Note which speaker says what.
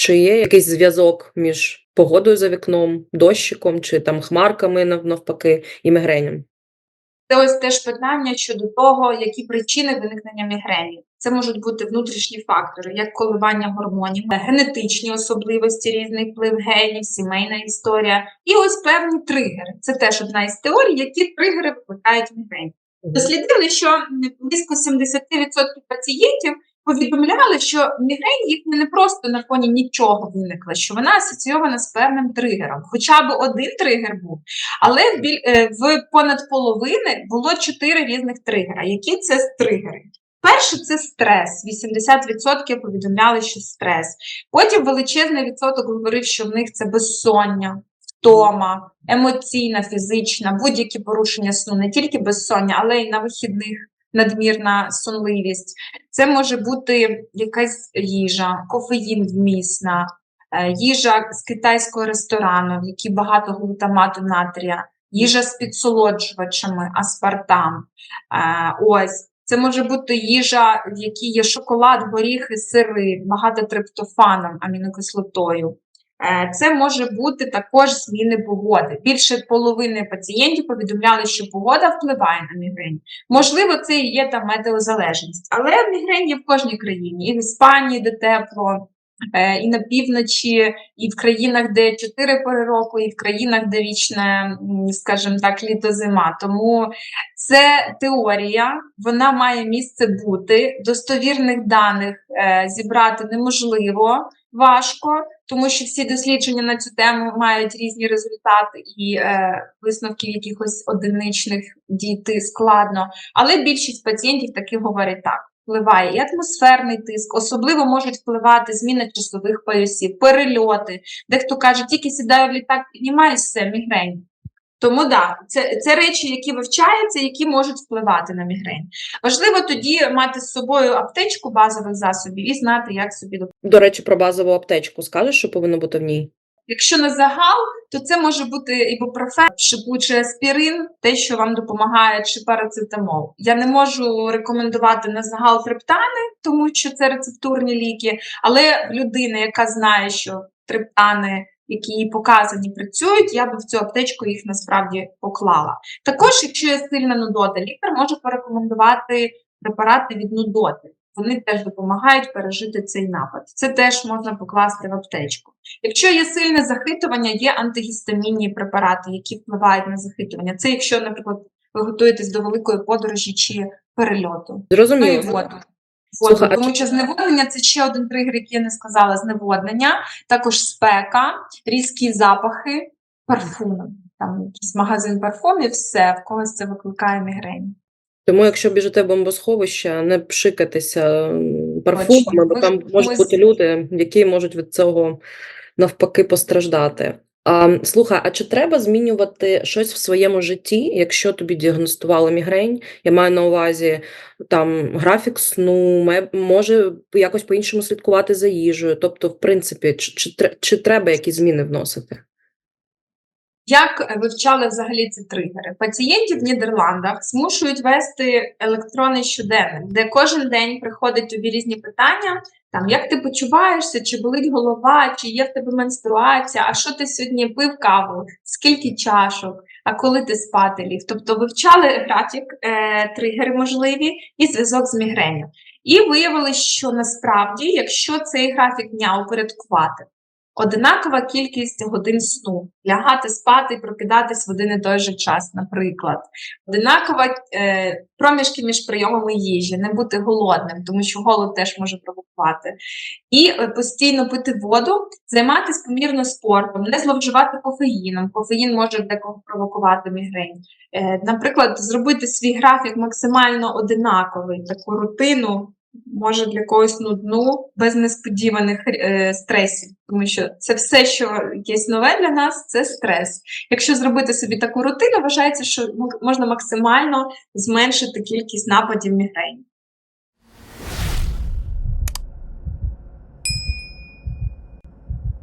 Speaker 1: Чи є якийсь зв'язок між погодою за вікном, дощиком чи там хмарками навпаки і мігренем?
Speaker 2: Це ось теж питання щодо того, які причини виникнення мігрені. Це можуть бути внутрішні фактори, як коливання гормонів, генетичні особливості, різний вплив генів, сімейна історія, і ось певні тригери. Це теж одна із теорій, які тригери викликають мігрень. Дослідили, що близько 70% пацієнтів повідомляли, що мігрень їх не просто на фоні нічого виникла, що вона асоційована з певним тригером. Хоча б один тригер був, але в, біль, е, в понад половини було чотири різних тригера. Які це тригери? Перше це стрес. 80% повідомляли, що стрес. Потім величезний відсоток говорив, що в них це безсоння, втома, емоційна, фізична, будь-які порушення сну, не тільки безсоння, але й на вихідних надмірна сонливість. Це може бути якась їжа, кофеїн вмісна, е, їжа з китайського ресторану, в якій багато глутамату натрія, їжа з підсолоджувачами, аспартам. Е, Ось. Це може бути їжа, в якій є шоколад, горіхи, сири, багато триптофаном, амінокислотою. Е, Це може бути також зміни погоди. Більше половини пацієнтів повідомляли, що погода впливає на мігрень. Можливо, це і є там метеозалежність, але мігрень є в кожній країні, і в Іспанії, де тепло, і на півночі, і в країнах, де чотири пори року, і в країнах, де вічне, скажімо так, літо-зима. Тому це теорія, вона має місце бути. Достовірних даних е, зібрати неможливо важко, тому що всі дослідження на цю тему мають різні результати і е, висновків якихось одиничних дійти складно. Але більшість пацієнтів таки говорять так. Впливає і атмосферний тиск, особливо можуть впливати зміна часових поясів, перельоти. Дехто каже, тільки сідаю в літак, піднімаюсь, все, мігрень. Тому да, це, це речі, які вивчаються, які можуть впливати на мігрень. Важливо тоді мати з собою аптечку базових засобів і знати, як собі допомогти.
Speaker 1: До речі, про базову аптечку скажеш, що повинно бути в ній?
Speaker 2: Якщо на загал, то це може бути ібупрофен, шипучий аспірин, те, що вам допомагає, чи парацетамол. Я не можу рекомендувати на загал триптани, тому що це рецептурні ліки, але людина, яка знає, що триптани, які їй показані, працюють, я би в цю аптечку їх насправді поклала. Також, якщо є сильна нудота, лікар може порекомендувати препарати від нудоти. Вони теж допомагають пережити цей напад. Це теж можна покласти в аптечку. Якщо є сильне захитування, є антигістамінні препарати, які впливають на захитування. Це якщо, наприклад, ви готуєтесь до великої подорожі чи перельоту. Ну і воду.
Speaker 1: Слухай,
Speaker 2: тому що зневоднення це ще один тригер, який я не сказала. Зневоднення, також спека, різкі запахи, парфуми. Там якийсь магазин парфумів, все в когось це викликає мігрень.
Speaker 1: Тому, якщо біжите в бомбосховище, не пшикатися парфумами, бо там можуть бути люди, які можуть від цього навпаки постраждати. А, слухай, а чи треба змінювати щось в своєму житті, якщо тобі діагностували мігрень? Я маю на увазі там графік сну, може якось по-іншому слідкувати за їжею. Тобто, в принципі, чи, чи, чи треба якісь зміни вносити?
Speaker 2: Як вивчали взагалі ці тригери? Пацієнтів в Нідерландах змушують вести електронний щоденник, де кожен день приходять тобі різні питання, там як ти почуваєшся, чи болить голова, чи є в тебе менструація, а що ти сьогодні пив каву, скільки чашок, а коли ти спати ліг. Тобто вивчали графік, е, тригери можливі і зв'язок з мігренью. І виявили, що насправді, якщо цей графік дня упорядкувати, одинакова кількість годин сну, лягати спати і прокидатись в один і той же час, наприклад, одинакова е, проміжки між прийомами їжі, не бути голодним, тому що голод теж може провокувати, і е, постійно пити воду, займатися помірно спортом, не зловживати кофеїном. Кофеїн може декого провокувати мігрень. Е, наприклад, зробити свій графік максимально одинаковий, таку рутину може для когось нудну, без несподіваних е, стресів, тому що це все, що є нове для нас, це стрес. Якщо зробити собі таку рутину, вважається, що можна максимально зменшити кількість нападів мігрені.